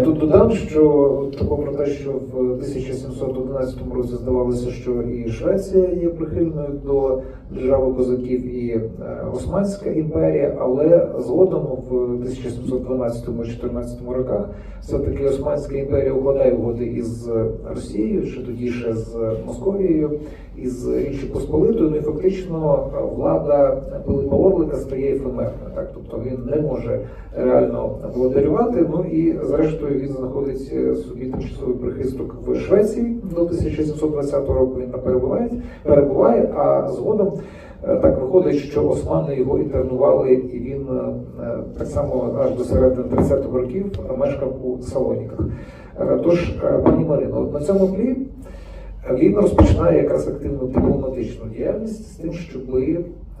тут додам, що от попри те, що в 1711 році здавалося, що і Швеція є прихильною до держави козаків, і е, Османська імперія, але згодом в 1712-14 роках все-таки Османська імперія укладає угоди із Росією, чи тоді ще з Московією, із Річі Посполитою. Фактично влада Пилипа Орлика стає ефемерною. Так, тобто він не може реально володарювати. Ну і зрештою він знаходить собі тимчасовий прихисток в Швеції до 1720 року. Він там перебуває, перебуває, а згодом. е, Так виходить, що османи його інтернували, і він е, так само аж до середини 30-х років мешкав у Салоніках. Е, Тож, пані Марино, на цьому тлі він розпочинає якраз активну дипломатичну діяльність з тим, щоб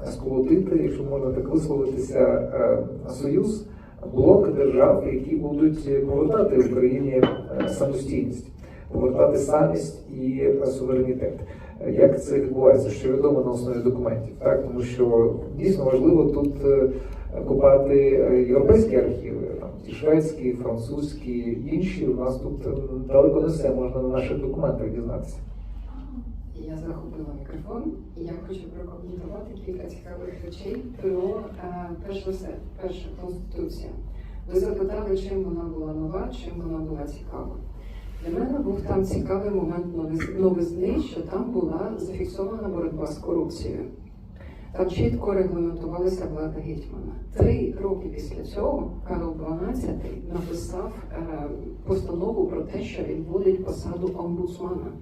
сколотити, якщо можна так висловитися, е, союз блок держав, які будуть повертати Україні е, самостійність, повертати самість і суверенітет. Як це відбувається? Що відомо на основі документів, так тому що дійсно важливо тут е, копати е, європейські архіви, там ті шведські, французькі, інші. У нас тут далеко не все можна на наших документах дізнатися. Я захопила мікрофон, і я хочу прокоментувати кілька цікавих речей про е, перш за все, перша конституція. Ви запитали, чим вона була нова, чим вона була цікава. Для мене був там цікавий момент новизни, що там була зафіксована боротьба з корупцією. Там чітко регламентувалася влада гетьмана. Три роки після цього Карл XII написав е, постанову про те, що він посаду омбудсмана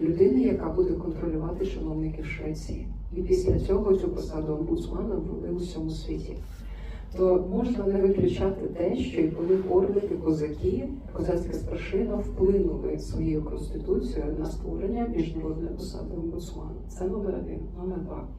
людини, яка буде контролювати чиновників Швеції. І після цього цю посаду омбудсмана ввели у всьому світі. То можна не виключати те, що і коли орлики, козаки, козацька старшина вплинули своєю конституцією на створення міжнародної посади омбудсмана. Це номер один, номер два.